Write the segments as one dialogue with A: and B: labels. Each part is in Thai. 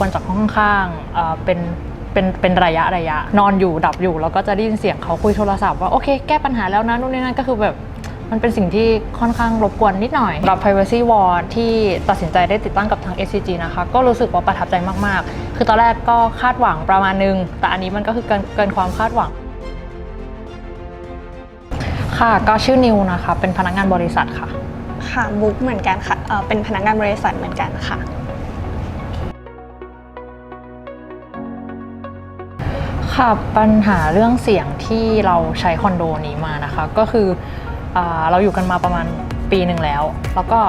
A: กวนจากห้องข้างๆเอ่อเป็นเป็นเป็นระยะระยะ นอนอยู่ดับอยู่แล้วก็จะได้ยินเสียงเขาคุยโทรศัพท์ว่าโอเคแก้ปัญหาแล้วนะนู่นนี่นั่นก็คือแบบมันเป็นสิ่งที่ค่อนข้างรบกวนนิดหน่อยรับ privacy wall ที่ตัดสินใจได้ติดตั้งกับทาง SCG นะคะ ก็รู้สึกว่าประทับใจมาก ๆ คือตอนแรกก็คาดหวังประมาณนึง แต่อันนี้มันก็คือเกินเกินความคาดหวัง ค่ะก็ชื่อนิวนะคะ เป็นพนักงานบริษัทค่ะ
B: ค่ะบุ๊กเหมือนกันค่ะเอ่อเป็นพนักงานบริษัทเหมือนกันค่ะ
A: ค่ะปัญหาเรื่องเสียงที่เราใช้คอนโดนี้มานะคะ ก็คืออเราอยู่กันมาประมาณปีหนึ่งแล้ว แล้วก็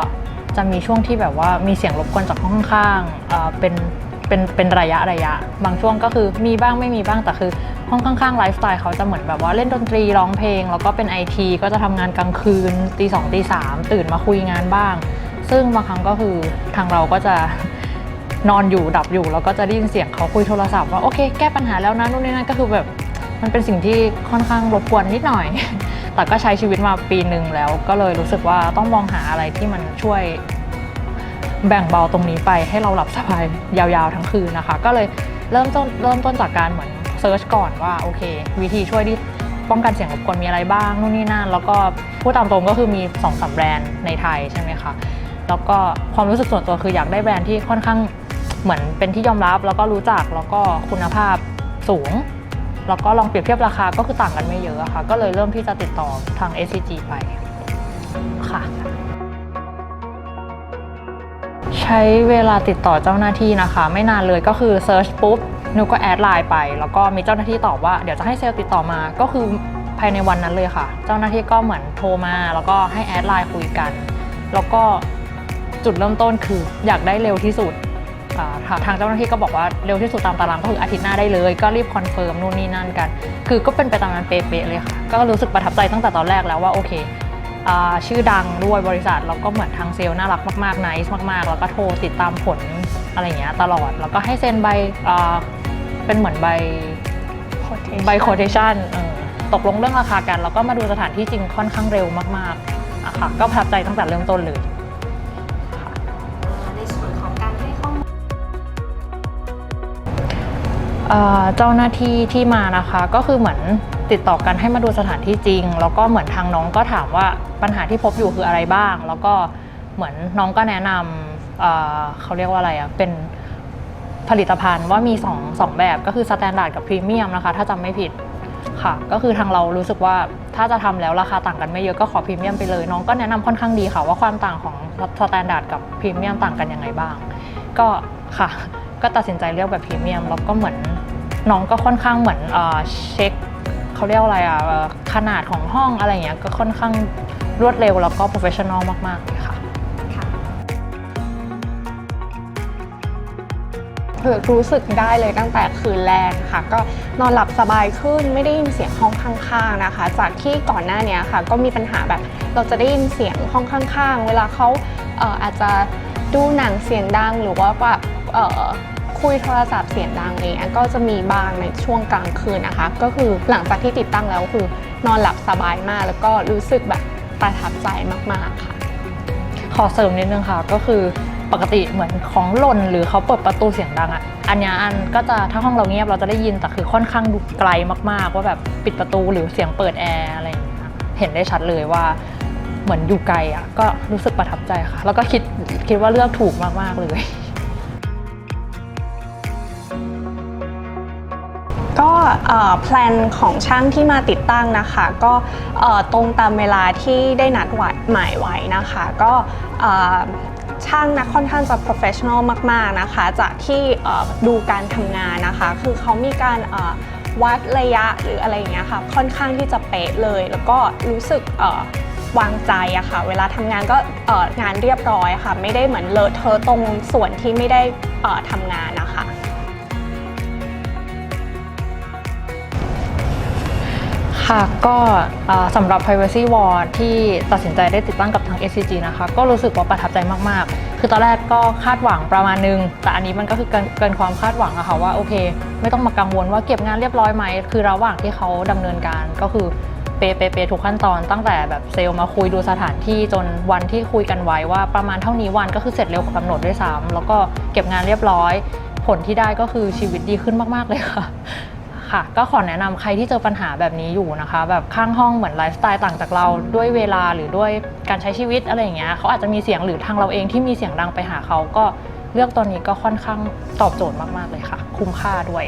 A: จะมีช่วงที่แบบว่ามีเสียงรบกวนจากห้องข้างๆเป็นเป็นเป็นระยะระยะ บางช่วงก็คือมีบ้างไม่มีบ้างแต่คือห้องข้างๆไลฟ์สไตล์เขาจะเหมือนแบบว่าเล่นดนตรีร้องเพลง แล้วก็เป็นไอทีก็จะทำงานกลางคืนตีสองตีสามตื่นมาคุยงานบ้าง ซึ่งบางครั้งก็คือทางเราก็จะ นอนอยู่ดับอยู่แล้วก็จะได้ยินเสียงเขาคุยโทรศัพท์ว่าโอเคแก้ปัญหาแล้วนะนู่นนี่นั่นก็คือแบบมันเป็นสิ่งที่ค่อนข้างรบกวนนิดหน่อย แต่ก็ใช้ชีวิตมาปีหนึ่งแล้ว ก็เลยรู้สึกว่าต้องมองหาอะไรที่มันช่วยแบ่งเบาตรงนี้ไปให้เราหลับสบายยาวๆทั้งคืนนะคะ ก็เลยเริ่มต้นเริ่มต้นจากการเหมือนเซิร์ชก่อนว่าโอเค วิธีช่วยที่ป้องกันเสียงรบกวนมีอะไรบ้างนู่นนี่นั่นแล้วก็พูดตามตรงก็คือมี2อสแบรนด์ในไทยใช่ไหมคะแล้วก็ความรู้สึกส่วนตัวคืออยากได้แบรนด์ที่ค่อนข้าง เหมือนเป็นที่ยอมรับแล้วก็รู้จักแล้วก็คุณภาพสูง แล้วก็ลองเปรียบเทียบราคาก็คือต่างกันไม่เยอะค่ะ ก็เลยเริ่มที่จะติดต่อทาง SCG ไปค่ะใช้เวลาติดต่อเจ้าหน้าที่นะคะ ไม่นานเลยก็คือเซิร์ชปุ๊บนิวก็แอดไลน์ไป แล้วก็มีเจ้าหน้าที่ตอบว่าเดี๋ยวจะให้เซลล์ติดต่อมาก็คือภายในวันนั้นเลยค่ะ เจ้าหน้าที่ก็เหมือนโทรมาแล้วก็ให้แอดไลน์คุยกัน แล้วก็จุดเริ่มต้นคืออยากได้เร็วที่สุด ทาทางเจ้าหน้าที่ก็บอกว่าเร็วที่สุดตามตารางก็คืออาทิตย์หน้าได้เลย ก็รีบคอนเฟิร์มนู่นนี่นั่นกัน คือก็เป็นไปตามนั้นเป๊ะๆเลยค่ะ ก็รู้สึกประทับใจตั้งแต่ตอนแรกแล้วว่าโอเคอ่าชื่อดังด้วยบริษัทแล้วก็เหมือนทางเซลล์น่ารักมากๆ n น c e มากๆ แล้วก็โทรติดตามผลอะไรอย่างเงี้ยตลอด แล้วก็ให้เซ็นใบอ่าเป็นเหมือนใบใบ quotation เออตกลงเรื่องราคากัน แล้วก็มาดูสถานที่จริงค่อนข้างเร็วมากๆอะค่ะก็ประทับใจตั้งแต่เริ่มต้นเลย เจ้าหน้าที่ที่มานะคะ ก็คือเหมือนติดต่อกันให้มาดูสถานที่จริง แล้วก็เหมือนทางน้องก็ถามว่าปัญหาที่พบอยู่คืออะไรบ้าง แล้วก็เหมือนน้องก็แนะนำเเขาเรียกว่าอะไรอะเป็นผลิตภัณฑ์ว่ามี2งสองแบบก็คือสแตนดาร์ดกับพรีเมียมนะคะ ถ้าจำไม่ผิดค่ะ ก็คือทางเรารู้สึกว่าถ้าจะทำแล้วราคาต่างกันไม่เยอะก็ขอพรีเมียมไปเลย น้องก็แนะนำค่อนข้างดีค่ะ ว่าความต่างของสแตนดาร์ดกับพรีเมียมต่างกันยังไงบ้าง ก็ค่ะ ก็ตัดสินใจเลือกแบบพรีเมียมแล้วก็เหมือน น้องก็ค่อนข้างเหมือนเอ่อเช็คเขาเรียกว่าอะไรอะเอ่อขนาดของห้องอะไรอย่างเงี้ยก็ค่อนข้างรวดเร็วแล้วก็โปรเฟชชั่นอลมากๆเลยค่ะ
B: คือรู้สึกได้เลยตั้งแต่คืนแรกค่ะ ก็นอนหลับสบายขึ้นไม่ได้ยินเสียงห้องข้างๆนะคะ จากที่ก่อนหน้านี้ค่ะ ก็มีปัญหาแบบเราจะได้ยินเสียงห้องข้างๆ เวลาเขาเอ่ออาจจะดูหนังเสียงดังหรือว่าแบบเอ่อ คุยโทรศัพท์เสียงดังอะไรเงี้ยก็จะมีบางในช่วงกลางคืนนะคะ ก็คือหลังจากที่ติดตั้งแล้วคือนอนหลับสบายมาก แล้วก็รู้สึกแบบประทับใจมากๆค่ะ
A: ขอเสริมนิดนึงค่ะ ก็คือปกติเหมือนของหล่นหรือเขาเปิดประตูเสียงดังอะ อันนี้อันก็จะถ้าห้องเราเงียบเราจะได้ยินแต่คือค่อนข้างดูไกลมากๆ ว่าแบบปิดประตูหรือเสียงเปิดแอร์อะไรอย่างเงี้ยเห็นได้ชัดเลยว่าเหมือนอยู่ไกลอะก็รู้สึกประทับใจค่ะ แล้วก็คิดคิดว่าเลือกถูกมากๆเลย
B: ก็แพลนของช่างที่มาติดตั้งนะคะ ก็ตรงตามเวลาที่ได้นัดหวายหมายไว้นะคะ ก็ช่างนะค่อนข้างจะ professional มาก ๆ นะคะ จากที่ดูการทำงานนะคะ คือเขามีการวัดระยะหรืออะไรอย่างเงี้ยค่ะ ค่อนข้างที่จะเป๊ะเลย แล้วก็รู้สึกวางใจอะค่ะ เวลาทำงานก็งานเรียบร้อยค่ะ ไม่ได้เหมือนเลอะเทอะตรงส่วนที่ไม่ได้ทำงานนะคะ
A: ค่ะก็สำหรับ privacy wall ที่ตัดสินใจได้ติดตั้งกับทาง SCG นะคะ ก็รู้สึกว่าประทับใจมากๆ คือตอนแรกก็คาดหวังประมาณนึง แต่อันนี้มันก็คือเกินความคาดหวังอะค่ะว่าโอเค ไม่ต้องมากังวลว่าเก็บงานเรียบร้อยไหม คือระหว่างที่เขาดำเนินการก็คือเปเปเปทุกขั้นตอนตั้งแต่แบบเซลล์มาคุยดูสถานที่จนวันที่คุยกันไว้ว่าประมาณเท่านี้วันก็คือเสร็จเร็วกว่ากำหนดด้วยซ้ำแล้วก็เก็บงานเรียบร้อย ผลที่ได้ก็คือชีวิตดีขึ้นมากๆเลยค่ะ ค่ะ ก็ขอแนะนำใครที่เจอปัญหาแบบนี้อยู่นะคะ แบบข้างห้องเหมือนไลฟ์สไตล์ต่างจากเราด้วยเวลาหรือด้วยการใช้ชีวิตอะไรอย่างเงี้ยเขาอาจจะมีเสียงหรือทางเราเองที่มีเสียงดังไปหาเขาก็เลือกตัวนี้ก็ค่อนข้างตอบโจทย์มาก ๆ เลยค่ะ คุ้มค่าด้วย